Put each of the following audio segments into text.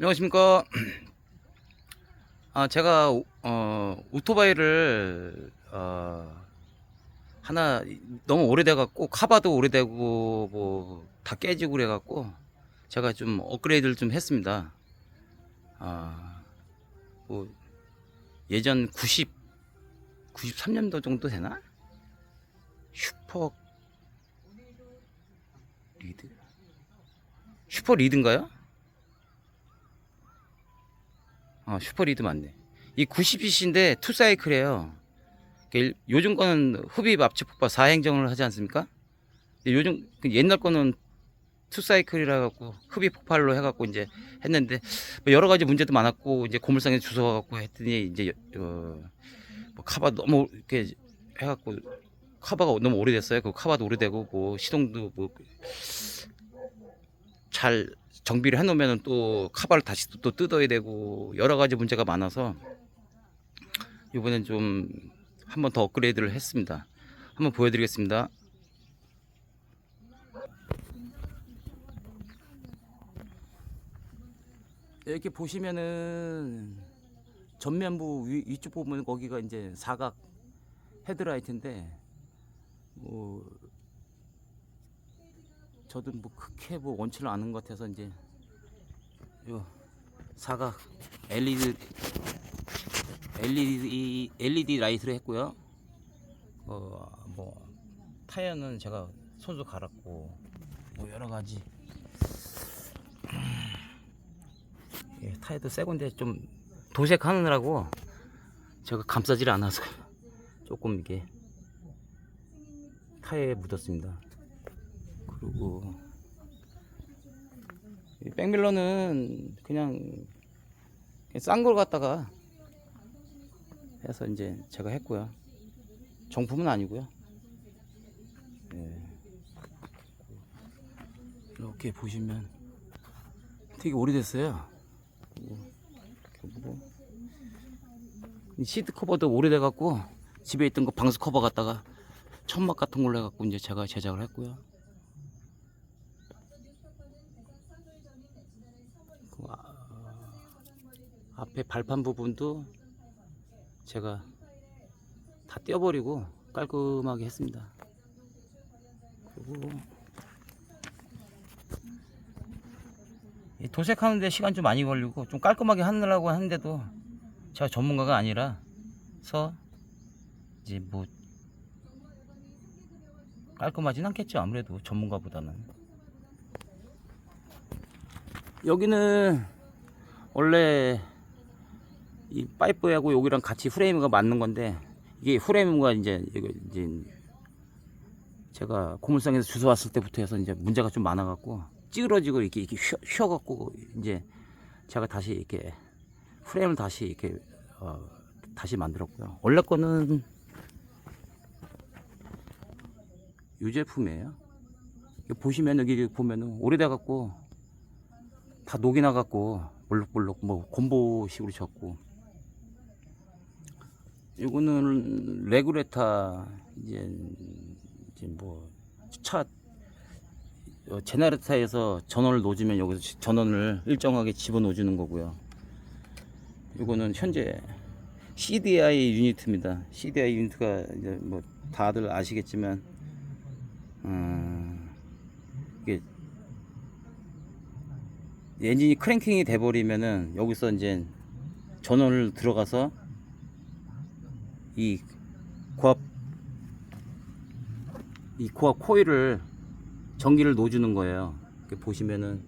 안녕하십니까. 아, 제가, 어, 오토바이를, 어, 하나, 너무 오래돼갖고, 카바도 오래되고, 뭐, 다 깨지고 그래갖고, 제가 좀 업그레이드를 좀 했습니다. 아, 뭐, 예전 90, 93년도 정도 되나? 슈퍼 리드? 슈퍼 리드인가요? 아, 슈퍼리드 맞네. 이 90cc인데 투사이클이에요. 그 요즘 거는 흡입 압축 폭발 4행정을 하지 않습니까? 요즘 그 옛날 거는 투사이클이라 갖고 흡입 폭발로 해갖고 이제 했는데 뭐 여러 가지 문제도 많았고 이제 고물상에 주워갖고 했더니 이제 어, 뭐 카바 너무 이렇게 해갖고 카바가 너무 오래됐어요. 그 카바도 오래되고 뭐 시동도 뭐 잘 정비를 해놓으면 또 카바를 다시 또, 또 뜯어야 되고 여러 가지 문제가 많아서 이번엔 좀 한 번 더 업그레이드를 했습니다. 한번 보여드리겠습니다. 이렇게 보시면은 전면부 위, 위쪽 보면 거기가 이제 사각 헤드라이트인데 뭐 저도 뭐 크게 뭐 원치를 않은 것 같아서 이제 요 사각 LED LED LED 라이트를 했고요. 어 뭐 타이어는 제가 손수 갈았고 뭐 여러 가지 예, 타이어도 새 건데 좀 도색하느라고 제가 감싸질 않아서 조금 이게 타이어에 묻었습니다. 그리고 이 백밀러는 그냥 싼 걸 갖다가 해서 이제 제가 했고요. 정품은 아니고요. 예. 이렇게 보시면 되게 오래됐어요. 그리고 시트 커버도 오래돼 갖고 집에 있던 거 방수 커버 갖다가 천막 같은 걸로 해갖고 이제 제가 제작을 했고요. 그 아- 앞에 발판 부분도 제가 다 떼어버리고 깔끔하게 했습니다. 그리고 이 도색하는데 시간 좀 많이 걸리고 좀 깔끔하게 하느라고 하는데도 제가 전문가가 아니라서 이제 뭐 깔끔하진 않겠죠 아무래도 전문가보다는 여기는 원래 이 파이프하고 여기랑 같이 프레임과 맞는 건데 이게 프레임과 이제 이제 제가 고물상에서 주워 왔을 때부터 해서 이제 문제가 좀 많아 갖고 찌그러지고 이렇게 이렇게 휘어, 휘어 갖고 이제 제가 다시 이렇게 프레임을 다시 이렇게 어, 다시 만들었고요. 원래 거는 이 제품이에요. 보시면 여기 보면은 오래돼 갖고 다 녹이 나 갖고 볼록볼록 뭐 곰보식으로 졌고 이거는 레구레타 이제 이제 뭐차 어, 제네레타에서 전원을 놓으면 여기서 전원을 일정하게 집어 넣어주는 거고요. 이거는 현재 CDI 유니트입니다. CDI 유니트가 이제 뭐 다들 아시겠지만 음, 이게 엔진이 크랭킹이 돼버리면은 여기서 이제 전원을 들어가서 이 고압 이 고압 코일을 전기를 놓아주는 거예요. 보시면은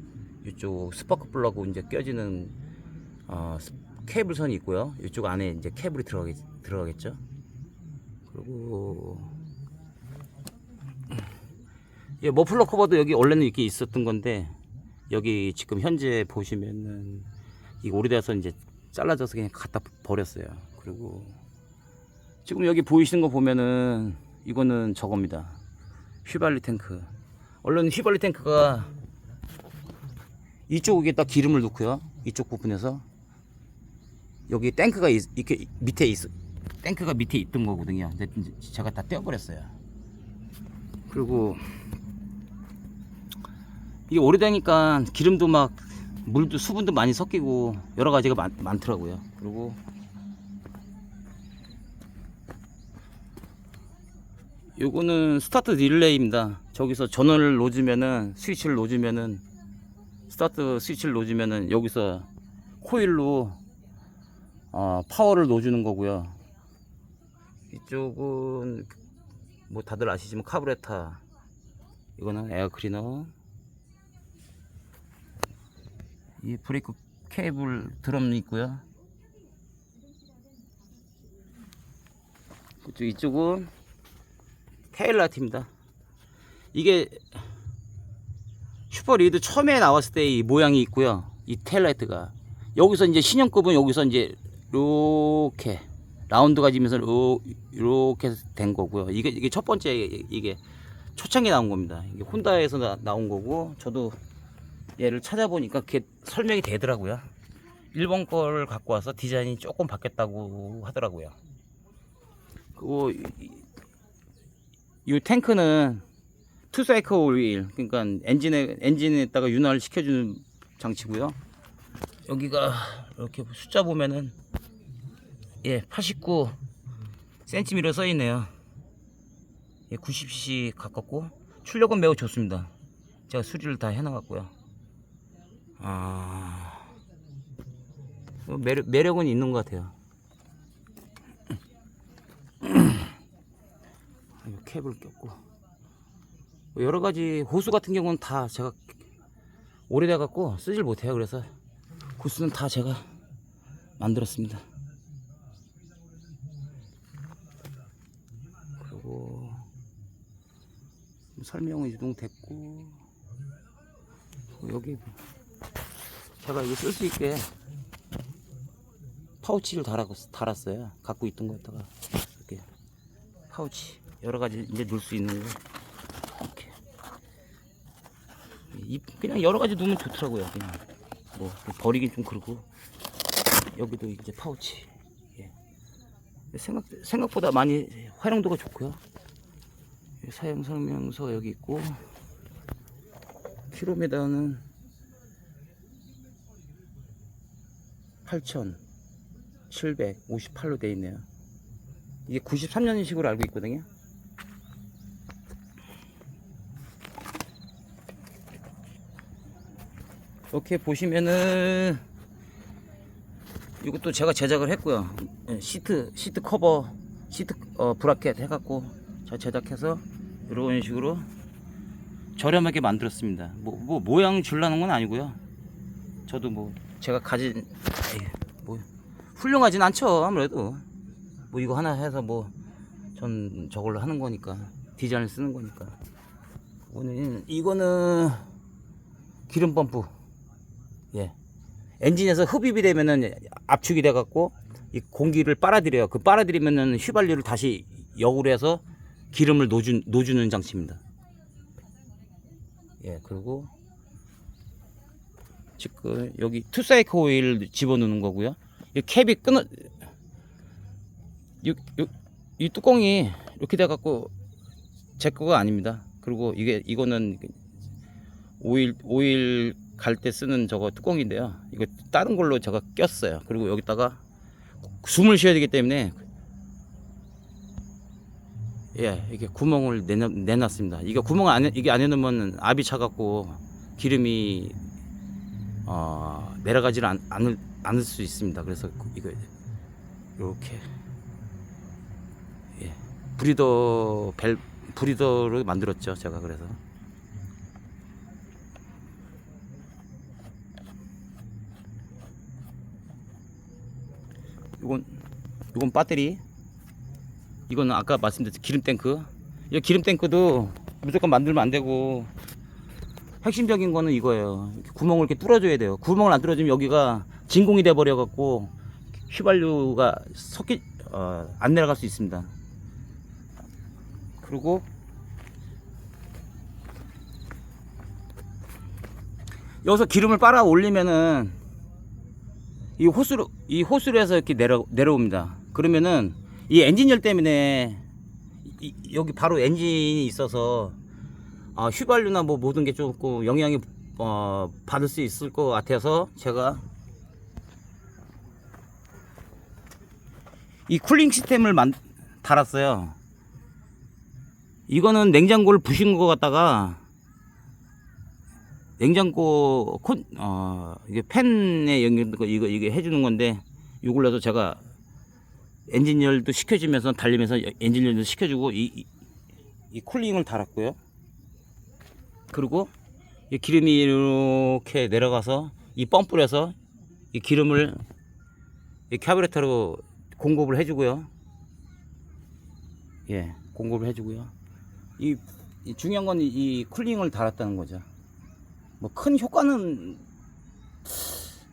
이쪽 스파크 플러그 이제 껴지는 어, 스- 케이블 선이 있고요. 이쪽 안에 이제 케이블이 들어가겠, 들어가겠죠. 그리고 예, 머플러 커버도 여기 원래는 이렇게 있었던 건데 여기 지금 현재 보시면은 이 오래돼서 이제 잘라져서 그냥 갖다 버렸어요. 그리고 지금 여기 보이시는 거 보면은 이거는 저겁니다. 휘발유 탱크. 원래는 휘발유 탱크가 이쪽에다 기름을 넣고요. 이쪽 부분에서 여기 탱크가 있, 이렇게 밑에 있, 탱크가 밑에 있던 거거든요. 근데 제가 다 떼어버렸어요. 그리고 이게 오래되니까 기름도 막 물도 수분도 많이 섞이고 여러 가지가 많, 많더라고요. 그리고 요거는 스타트 릴레이입니다. 저기서 전원을 놓으면은 스위치를 놓으면은 스타트 스위치를 놓으면은 여기서 코일로 어, 파워를 놓아주는 거고요. 이쪽은 뭐 다들 아시지만 카브레타 이거는 에어 클리너 이 브레이크 케이블 드럼 있고요. 그쪽 이쪽은 테일라이트입니다. 이게 슈퍼리드 처음에 나왔을 때 이 모양이 있고요. 이 테일라이트가 여기서 이제 신형급은 여기서 이제 이렇게 라운드가 지면서 이렇게 된 거고요. 이게 이게 첫 번째 이게 초창기에 나온 겁니다. 이게 혼다에서 나, 나온 거고 저도 얘를 찾아보니까 그게 설명이 되더라고요. 일본 거를 갖고 와서 디자인이 조금 바뀌었다고 하더라고요. 그리고 이, 탱크는 투사이클 오일 그러니까 엔진에 엔진에다가 윤활을 시켜주는 장치고요. 여기가 이렇게 숫자 보면은 예, 89 cm로 써 있네요. 예, 90cc 가깝고 출력은 매우 좋습니다. 제가 수리를 다 해놔갔고요. 아뭐 매력, 매력은 있는 것 같아요. 캡을 꼈고 뭐 여러 가지 호수 같은 경우는 다 제가 오래돼 갖고 쓰질 못해요. 그래서 호수는 다 제가 만들었습니다. 그리고 설명은 이동됐고 여기 제가 이거 쓸 수 있게 파우치를 달았, 달았어요. 갖고 있던 거에다가 이렇게 파우치 여러 가지 이제 넣을 수 있는 거 이렇게 이- 그냥 여러 가지 넣으면 좋더라고요. 그냥 뭐 버리긴 좀 그러고 여기도 이제 파우치 예. 생각 생각보다 많이 활용도가 좋고요. 사용 설명서 여기 있고 킬로미터는 8,758로 돼 있네요. 이게 93년식으로 알고 있거든요. 이렇게 보시면은 이것도 제가 제작을 했고요. 예, 시트 시트 커버 시트 어, 브라켓 해갖고 제가 제작해서 이런 식으로 저렴하게 만들었습니다. 뭐, 뭐 모양 줄라는 건 아니고요. 저도 뭐 제가 가진 에이, 뭐 훌륭하진 않죠 아무래도 뭐 이거 하나 해서 뭐 전 저걸로 하는 거니까 디자인을 쓰는 거니까 이거는 이거는 기름 펌프 예 엔진에서 흡입이 되면은 압축이 돼 갖고 이 공기를 빨아들여요 그 빨아들이면은 휘발유를 다시 역으로 해서 기름을 놓주, 놓주는 장치입니다 예 그리고 지금 여기 투사이클 오일 집어넣는 거고요. 이 캡이 끊어 이, 이, 이 뚜껑이 이렇게 돼 갖고 제 거가 아닙니다. 그리고 이게 이거는 오일 오일 갈 때 쓰는 저거 뚜껑인데요. 이거 다른 걸로 제가 꼈어요. 그리고 여기다가 숨을 쉬어야 되기 때문에 예, 이게 구멍을 내놔, 내놨습니다. 이게 구멍을 안, 해- 이게 안 해놓으면 압이 차갖고 기름이 어, 내려가지를 않, 않을, 않을 수 있습니다. 그래서 그- 이거 이렇게 예, 브리더 벨 브리더로 만들었죠. 제가 그래서 이건 이건 배터리 이거는 아까 말씀드렸던 기름 탱크 이 기름 탱크도 무조건 만들면 안 되고 핵심적인 거는 이거예요. 이렇게 구멍을 이렇게 뚫어줘야 돼요. 구멍을 안 뚫어주면 여기가 진공이 돼 버려 갖고 휘발유가 섞이 어, 안 내려갈 수 있습니다. 그리고 여기서 기름을 빨아 올리면은 이 호스로 이 호스로 해서 이렇게 내려 내려옵니다. 그러면은 이 엔진열 때문에 이- 여기 바로 엔진이 있어서 아, 휘발유나 뭐 모든 게 조금 영향이 어, 받을 수 있을 것 같아서 제가 이 쿨링 시스템을 만, 달았어요. 이거는 냉장고를 부신 것 같다가 냉장고 콘, 어, 이게 팬에 연결된 거 이거 이게 해주는 건데 이걸로도 제가 엔진 열도 시켜주면서 달리면서 엔진 열도 시켜주고 이, 이, 이 쿨링을 달았고요. 그리고 이 기름이 이렇게 내려가서 이 펌프를 해서 이 기름을 이 캐브레터로 공급을 해주고요. 예, 공급을 해주고요. 이, 이 중요한 건 이 쿨링을 달았다는 거죠. 뭐 큰 효과는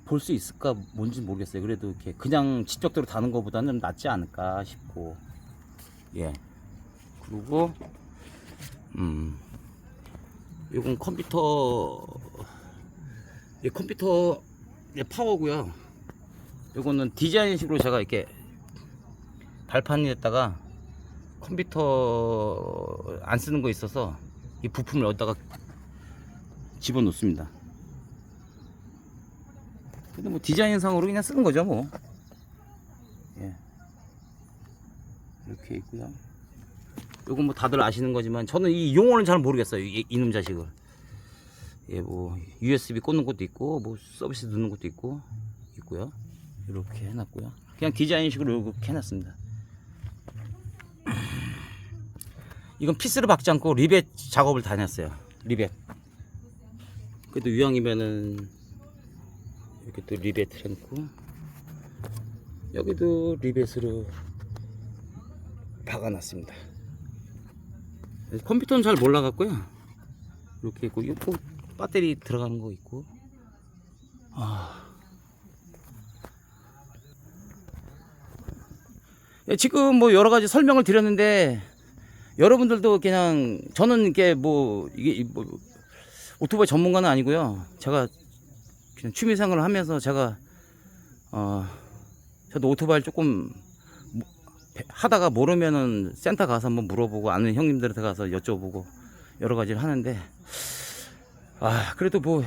볼 수 있을까 뭔지 모르겠어요. 그래도 이렇게 그냥 직접적으로 다는 것보다는 낫지 않을까 싶고 예 그리고 음 이건 컴퓨터 이 컴퓨터 의 파워고요. 이거는 디자인식으로 제가 이렇게 발판에다가 컴퓨터 안 쓰는 거 있어서 이 부품을 여기다가 집어 넣습니다. 근데 뭐 디자인상으로 그냥 쓰는 거죠 뭐. 예. 이렇게 있고요. 요건 뭐 다들 아시는 거지만 저는 이 용어는 잘 모르겠어요. 이, 이놈 자식을. 예, 뭐 USB 꽂는 것도 있고 뭐 서비스 넣는 것도 있고 있고요. 이렇게 해놨고요. 그냥 디자인식으로 이렇게 해놨습니다. 이건 피스를 박지 않고 리벳 작업을 다 해놨어요. 리벳. 그래도 유형이면은 이렇게 또 리벳을 해놓고 여기도 리벳으로 박아놨습니다. 컴퓨터는 잘 몰라갖고요. 이렇게 있고 이거 배터리 들어가는 거 있고. 아. 예, 지금 뭐 여러 가지 설명을 드렸는데 여러분들도 그냥 저는 이게 뭐 이게 뭐 오토바이 전문가는 아니고요. 제가 그냥 취미 생활을 하면서 제가 어 저도 오토바이를 조금 모- 하다가 모르면은 센터 가서 한번 물어보고 아는 형님들한테 가서 여쭤보고 여러 가지를 하는데 아 그래도 뭐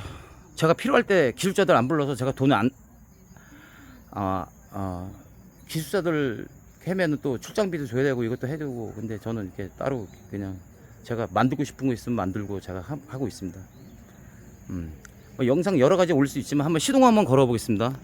제가 필요할 때 기술자들 안 불러서 제가 돈을 안 아, 아, 기술자들 하면은 또 출장비도 줘야 되고 이것도 해주고 근데 저는 이렇게 따로 그냥 제가 만들고 싶은 거 있으면 만들고 제가 하, 하고 있습니다. 음. 뭐 영상 여러 가지 올 수 있지만 한번 시동 한번 걸어 보겠습니다.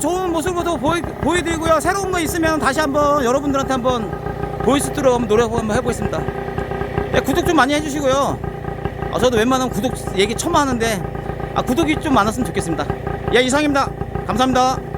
좋은 모습으로 보여, 보여드리고요. 새로운 거 있으면 다시 한번 여러분들한테 한번 있도록 노력 한번 해보겠습니다. 예, 구독 좀 많이 해주시고요. 아, 저도 웬만하면 구독 얘기 처음 하는데 아, 구독이 좀 많았으면 좋겠습니다. 예, 이상입니다. 감사합니다.